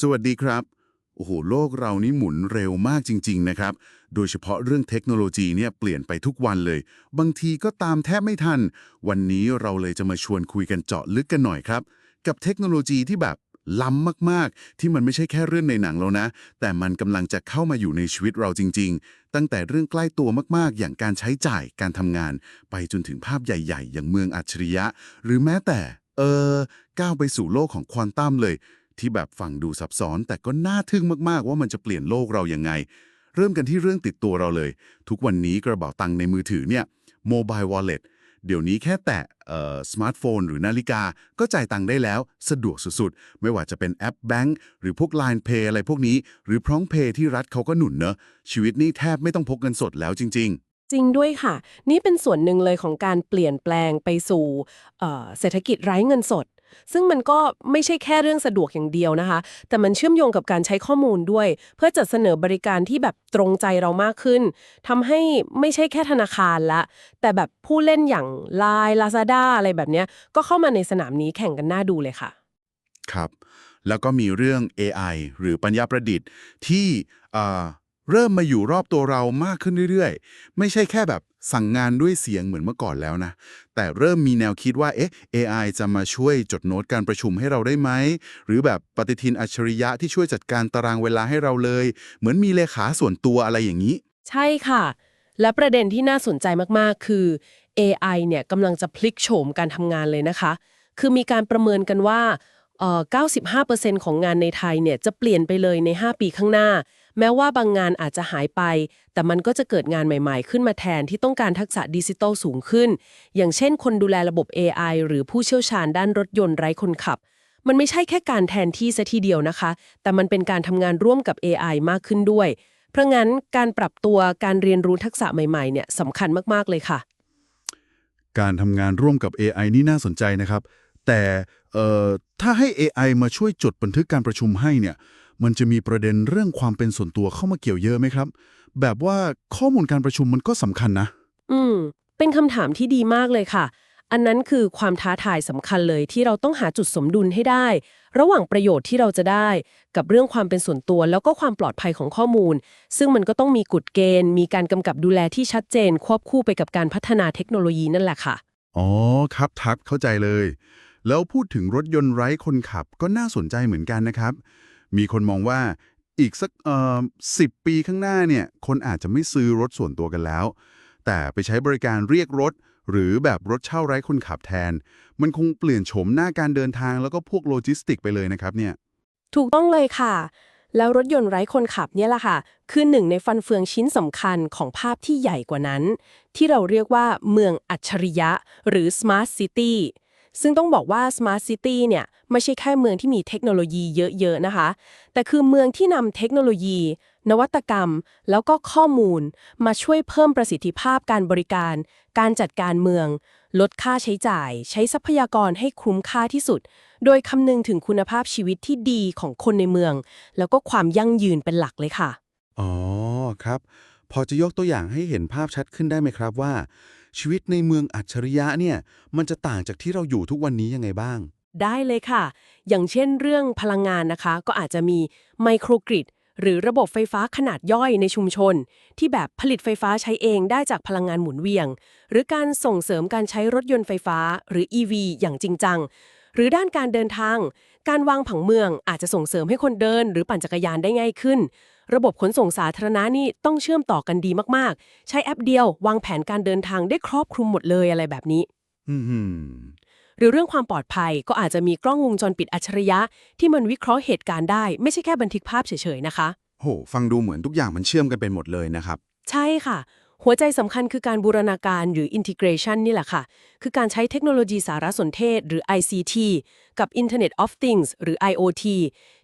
สวัสดีครับ โอ้โห โลกเรานี่หมุนเร็วมากจริง ๆ นะครับ โดยเฉพาะเรื่องเทคโนโลยีเนี่ยเปลี่ยนไปทุกวันเลย บางทีก็ตามแทบไม่ทัน วันนี้เราเลยจะมาชวนคุยกันเจาะลึกกันหน่อยครับ กับเทคโนโลยีที่แบบล้ำมากๆ ที่มันไม่ใช่แค่เรื่องในหนังแล้วนะ แต่มันกำลังจะเข้ามาอยู่ในชีวิตเราจริง ๆ ตั้งแต่เรื่องใกล้ตัวมากๆ อย่างการใช้จ่ายการทำงาน ไปจนถึงภาพใหญ่ ๆ อย่างเมืองอัจฉริยะ หรือแม้แต่ เออก้าวไปสู่โลกของควอนตัมเลย ที่แบบฟังดูซับซ้อน แต่ก็น่าทึ่งมากๆ ว่ามันจะเปลี่ยนโลกเรายังไง เริ่มกันที่เรื่องติดตัวเราเลย ทุกวันนี้กระเป๋าตังค์ในมือถือเนี่ยโมบายวอลเล็ตเดี๋ยวนี้แค่แตะเออสมาร์ทโฟนหรือนาฬิกา ก็จ่ายตังค์ได้แล้ว สะดวกสุดๆ ไม่ว่าจะเป็นแอปแบงก์หรือพวก Line Pay อะไรพวกนี้ หรือพร้องเพย์ที่รัฐเขาก็หนุนเนอะชีวิตนี่แทบไม่ต้องพกเงินสดแล้วจริง ๆ จริงด้วยค่ะ นี่เป็นส่วนหนึ่งเลยของการเปลี่ยนแปลงไปสู่เอ่อเศรษฐกิจไร้เงินสด ซึ่งมันก็ไม่ใช่แค่เรื่องสะดวกอย่างเดียวนะคะ แต่มันเชื่อมโยงกับการใช้ข้อมูลด้วย เพื่อจัดเสนอบริการที่แบบตรงใจเรามากขึ้นทำให้ไม่ใช่แค่ธนาคารละ แต่แบบผู้เล่นอย่าง Line Lazada อะไรแบบเนี้ยก็เข้ามาในสนามนี้แข่งกันน่าดูเลยค่ะ ครับ แล้วก็มีเรื่อง AI หรือปัญญาประดิษฐ์ที่ เริ่มมาอยู่รอบตัวเรามากขึ้นเรื่อยๆ ไม่ใช่แค่แบบสั่งงานด้วยเสียงเหมือนเมื่อก่อนแล้วนะ แต่เริ่มมีแนวคิดว่าเอ๊ะ AI จะมาช่วยจดโน้ตการประชุมให้เราได้ไหม หรือแบบปฏิทินอัจฉริยะที่ช่วยจัดการตารางเวลาให้เราเลย เหมือนมีเลขาส่วนตัวอะไรอย่างนี้ ใช่ค่ะ และประเด็นที่น่าสนใจมากๆ คือ AI เนี่ยกำลังจะพลิกโฉมการทำงานเลยนะคะ คือมีการประเมินกันว่าเอ่อ95%ของงานในไทยเนี่ยจะเปลี่ยนไปเลยใน 5 ปีข้างหน้า แม้ว่าบางงานอาจจะหายไป แต่มันก็จะเกิดงานใหม่ๆ ขึ้นมาแทนที่ต้องการทักษะดิจิทัลสูงขึ้น อย่างเช่น คนดูแลระบบ AI หรือผู้เชี่ยวชาญด้านรถยนต์ไร้คนขับ มันไม่ใช่แค่การแทนที่ซะทีเดียวนะคะ แต่มันเป็นการทำงานร่วมกับ AI มากขึ้นด้วย เพราะงั้นการปรับตัวการเรียนรู้ทักษะใหม่ๆเนี่ยสำคัญมากๆเลยค่ะ การทำงานร่วมกับ AI นี่น่าสนใจนะครับ แต่เอ่อถ้าให้ AI มาช่วยจดบันทึกการประชุมให้เนี่ย มันจะมีประเด็นเรื่องความเป็นส่วนตัวเข้ามาเกี่ยวเยอะไหมครับ แบบว่าข้อมูลการประชุมมันก็สำคัญนะ อืม เป็นคำถามที่ดีมากเลยค่ะ อันนั้นคือความท้าทายสำคัญเลยที่เราต้องหาจุดสมดุลให้ได้ ระหว่างประโยชน์ที่เราจะได้ กับเรื่องความเป็นส่วนตัว แล้วก็ความปลอดภัยของข้อมูล ซึ่งมันก็ต้องมีกฎเกณฑ์ มีการกำกับดูแลที่ชัดเจน ควบคู่ไปกับการพัฒนาเทคโนโลยีนั่นแหละค่ะ อ๋อครับทัดเข้าใจเลย แล้วพูดถึงรถยนต์ไร้คนขับก็น่าสนใจเหมือนกันนะครับ มีคนมองว่าอีกสักเอ่อสิปีข้างหน้าเนี่ยคนอาจจะไม่ซื้อรถส่วนตัวกันแล้ว แต่ไปใช้บริการเรียกรถ หรือแบบรถเช่าไร้คนขับแทน มันคงเปลี่ยนโฉมหน้าการเดินทางแล้วก็พวกโลจิสติกไปเลยนะครับเนี่ยถูกต้องเลยค่ะ แล้วรถยนต์ไร้คนขับเนี่ยแหละค่ะ คือหนึ่งในฟันเฟืองชิ้นสำคัญของภาพที่ใหญ่กว่านั้น ที่เราเรียกว่าเมืองอัจฉริยะ หรือ Smart City ซึ่งต้องบอกว่า Smart City เนี่ยไม่ใช่แค่เมืองที่มีเทคโนโลยีเยอะๆนะคะ แต่คือเมืองที่นำเทคโนโลยี นวัตกรรม แล้วก็ข้อมูล มาช่วยเพิ่มประสิทธิภาพการบริการ การจัดการเมือง ลดค่าใช้จ่าย ใช้ทรัพยากรให้คุ้มค่าที่สุด โดยคำนึงถึงคุณภาพชีวิตที่ดีของคนในเมือง แล้วก็ความยั่งยืนเป็นหลักเลยค่ะ อ๋อครับ พอจะยกตัวอย่างให้เห็นภาพชัดขึ้นได้ไหมครับว่า ชีวิตในเมืองอัจฉริยะเนี่ยมันจะต่างจากที่เราอยู่ทุกวันนี้ยังไงบ้าง ได้เลยค่ะ อย่างเช่นเรื่องพลังงานนะคะ ก็อาจจะมีไมโครกริดหรือระบบไฟฟ้าขนาดย่อยในชุมชน ที่แบบผลิตไฟฟ้าใช้เองได้จากพลังงานหมุนเวียง หรือการส่งเสริมการใช้รถยนต์ไฟฟ้าหรือ EV อย่างจริงจัง หรือด้านการเดินทาง การวางผังเมืองอาจจะส่งเสริมให้คนเดิน หรือปั่นจักรยานได้ง่ายขึ้น ระบบขนส่งสาธารณะนี่ต้องเชื่อมต่อกันดีมากๆ ใช้แอปเดียว วางแผนการเดินทางได้ครอบคลุมหมดเลยอะไรแบบนี้อืมหรือเรื่องความปลอดภัยก็อาจจะมีกล้องวงจรปิดอัจฉริยะ ที่มันวิเคราะห์เหตุการณ์ได้ ไม่ใช่แค่บันทึกภาพเฉยๆนะคะ โห ฟังดูเหมือนทุกอย่างมันเชื่อมกันเป็นหมดเลยนะครับ ใช่ค่ะ หัวใจสำคัญคือการบูรณาการหรือ integration นี่แหละค่ะ คือการใช้เทคโนโลยีสารสนเทศหรือ ICT กับ Internet of Things หรือ IoT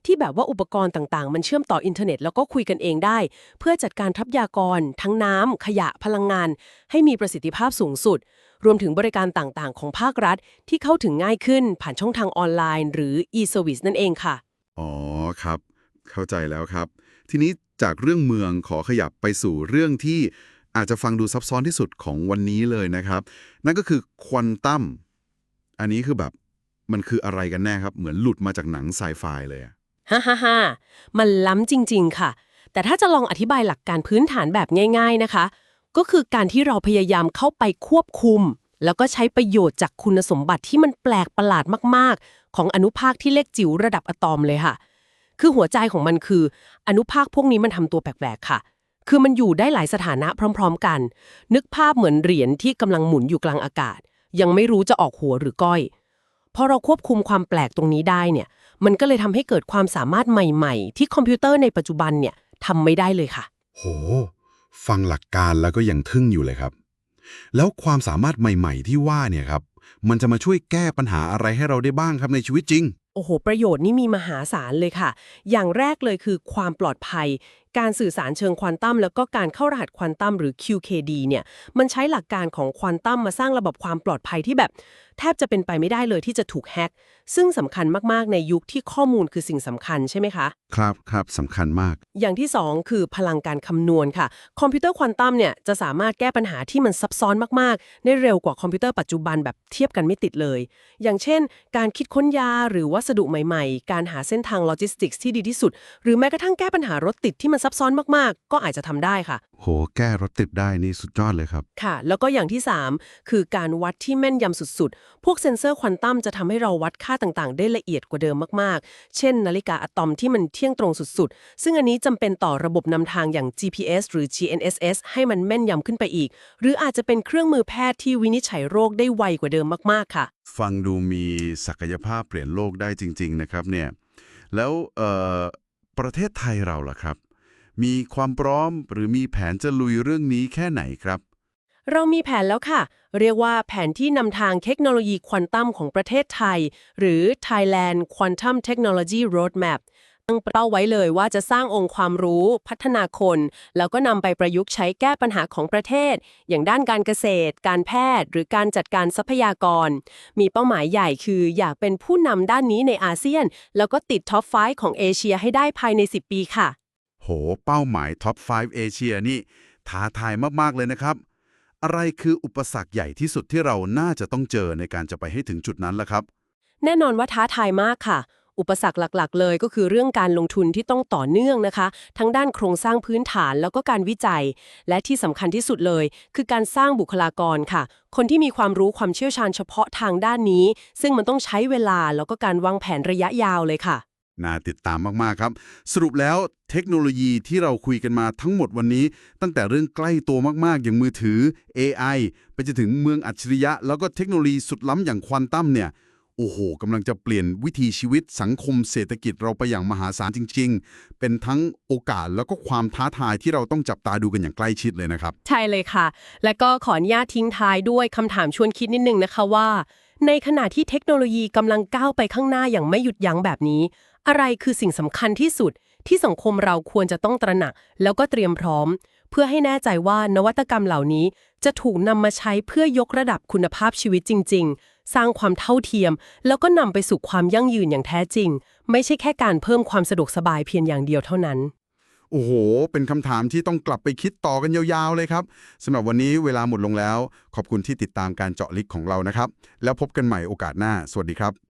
ที่แบบว่าอุปกรณ์ต่างๆ มันเชื่อมต่ออินเทอร์เน็ตแล้วก็คุยกันเองได้ เพื่อจัดการทรัพยากร ทั้งน้ำ ขยะพลังงาน ให้มีประสิทธิภาพสูงสุด รวมถึงบริการต่างๆ ของภาครัฐ ที่เข้าถึงง่ายขึ้นผ่านช่องทางออนไลน์ หรือ e-service นั่นเองค่ะ อ๋อครับ เข้าใจแล้วครับ ทีนี้จากเรื่องเมืองขอขยับไปสู่เรื่องที่ อาจจะฟังดูซับซ้อนที่สุดของวันนี้เลยนะครับ นั่นก็คือควอนตัมอันนี้คือแบบมันคืออะไรกันแน่ครับ เหมือนหลุดมาจากหนังไซไฟเลยอะฮ่าฮ่าฮ่ามันล้ำจริง ๆ ค่ะ แต่ถ้าจะลองอธิบายหลักการพื้นฐานแบบง่าย ๆนะคะ ก็คือการที่เราพยายามเข้าไปควบคุม แล้วก็ใช้ประโยชน์จากคุณสมบัติที่มันแปลกประหลาดมากๆ ของอนุภาคที่เล็กจิ๋วระดับอะตอมเลยค่ะ คือหัวใจของมันคือ อนุภาคพวกนี้มันทำตัวแปลกๆค่ะ คือมันอยู่ได้หลายสถานะพร้อม ๆ กัน นึกภาพเหมือนเหรียญที่กำลังหมุนอยู่กลางอากาศ ยังไม่รู้จะออกหัวหรือก้อยพอเราควบคุมความแปลกตรงนี้ได้เนี่ย มันก็เลยทำให้เกิดความสามารถใหม่ๆ ที่คอมพิวเตอร์ในปัจจุบันเนี่ยทำไม่ได้เลยค่ะ โห ฟังหลักการแล้วก็ยังทึ่งอยู่เลยครับ แล้วความสามารถใหม่ ๆ ที่ว่าเนี่ยครับ มันจะมาช่วยแก้ปัญหาอะไรให้เราได้บ้างครับในชีวิตจริง โอ้โห ประโยชน์นี่มีมหาศาลเลยค่ะ อย่างแรกเลยคือความปลอดภัย การสื่อสารเชิงควอนตัมแล้วก็การเข้ารหัสควอนตัมหรือ QKD เนี่ยมันใช้หลักการของควอนตัมมาสร้างระบบความปลอดภัยที่แบบ แทบจะเป็นไปไม่ได้เลยที่จะถูกแฮ็กซึ่งสำคัญมากๆในยุคที่ข้อมูลคือสิ่งสำคัญใช่ไหมคะ ครับครับสำคัญมาก อย่างที่ 2 คือพลังการคำนวณค่ะ คอมพิวเตอร์ควอนตัมเนี่ยจะสามารถแก้ปัญหาที่มันซับซ้อนมากๆ ได้เร็วกว่าคอมพิวเตอร์ปัจจุบันแบบเทียบกันไม่ติดเลย อย่างเช่น การคิดค้นยาหรือวัสดุใหม่ๆ การหาเส้นทางโลจิสติกส์ที่ดีที่สุด หรือแม้กระทั่งแก้ปัญหารถติดที่มันซับซ้อนมากๆ ก็อาจจะทำได้ค่ะ โห แก้รถติดได้นี่สุดยอดเลยครับ ค่ะ แล้วก็อย่างที่ 3 คือการวัดที่แม่นยำสุดๆพวกเซ็นเซอร์ควอนตัมจะทำให้เราวัดค่าต่างๆ ได้ละเอียดกว่าเดิมมากๆ เช่น นาฬิกาอะตอมที่มันเที่ยงตรงสุดๆ ซึ่งอันนี้จำเป็นต่อระบบนำทางอย่าง GPS หรือ GNSS ให้มันแม่นยำขึ้นไปอีก หรืออาจจะเป็นเครื่องมือแพทย์ที่วินิจฉัยโรคได้ไวกว่าเดิมมากๆค่ะ ฟังดูมีศักยภาพเปลี่ยนโลกได้จริง ๆ นะครับเนี่ย แล้วเอ่อประเทศไทยเราล่ะครับ มีความพร้อมหรือมีแผนจะลุยเรื่องนี้แค่ไหนครับ เรามีแผนแล้วค่ะ เรียกว่าแผนที่นำทางเทคโนโลยีควอนตัมของประเทศไทย หรือ Thailand Quantum Technology Roadmap ตั้งเป้าไว้เลยว่าจะสร้างองค์ความรู้ พัฒนาคน แล้วก็นำไปประยุกต์ใช้แก้ปัญหาของประเทศ อย่างด้านการเกษตร การแพทย์ หรือการจัดการทรัพยากร มีเป้าหมายใหญ่คืออยากเป็นผู้นำด้านนี้ในอาเซียน แล้วก็ติดท็อป5ของเอเชียให้ได้ภายใน 10 ปีค่ะ โห เป้าหมายท็อป5เอเชียนี่ท้าทายมาก ๆ เลยนะครับ อะไรคืออุปสรรคใหญ่ที่สุดที่เราน่าจะต้องเจอในการจะไปให้ถึงจุดนั้นล่ะครับ แน่นอนว่าท้าทายมากค่ะ อุปสรรคหลักๆ เลยก็คือเรื่องการลงทุนที่ต้องต่อเนื่องนะคะ ทั้งด้านโครงสร้างพื้นฐานแล้วก็การวิจัย และที่สำคัญที่สุดเลย คือการสร้างบุคลากรค่ะ คนที่มีความรู้ความเชี่ยวชาญเฉพาะทางด้านนี้ ซึ่งมันต้องใช้เวลาแล้วก็การวางแผนระยะยาวเลยค่ะ น่าติดตามมาก ๆ ครับ สรุปแล้วเทคโนโลยีที่เราคุยกันมาทั้งหมดวันนี้ ตั้งแต่เรื่องใกล้ตัวมาก ๆ อย่างมือถือ AI ไปจนถึงเมืองอัจฉริยะ แล้วก็เทคโนโลยีสุดล้ำอย่างควอนตัมเนี่ยโอ้โหกำลังจะเปลี่ยนวิถีชีวิตสังคมเศรษฐกิจเราไปอย่างมหาศาลจริง ๆ เป็นทั้งโอกาสแล้วก็ความท้าทายที่เราต้องจับตาดูกันอย่างใกล้ชิดเลยนะครับ ใช่เลยค่ะ และก็ขออนุญาตทิ้งท้ายด้วยคำถามชวนคิดนิดนึงนะคะว่า ในขณะที่เทคโนโลยีกำลังก้าวไปข้างหน้าอย่างไม่หยุดยั้งแบบนี้ อะไรคือสิ่งสำคัญที่สุดที่สังคมเราควรจะต้องตระหนัก แล้วก็เตรียมพร้อม เพื่อให้แน่ใจว่านวัตกรรมเหล่านี้ จะถูกนำมาใช้เพื่อยกระดับคุณภาพชีวิตจริง ๆ สร้างความเท่าเทียม แล้วก็นำไปสู่ความยั่งยืนอย่างแท้จริง ไม่ใช่แค่การเพิ่มความสะดวกสบายเพียงอย่างเดียวเท่านั้น โอ้โห เป็นคำถามที่ต้องกลับไปคิดต่อกันยาวๆเลยครับสำหรับวันนี้เวลาหมดลงแล้ว ขอบคุณที่ติดตามการเจาะลึกของเรานะครับ แล้วพบกันใหม่โอกาสหน้า สวัสดีครับ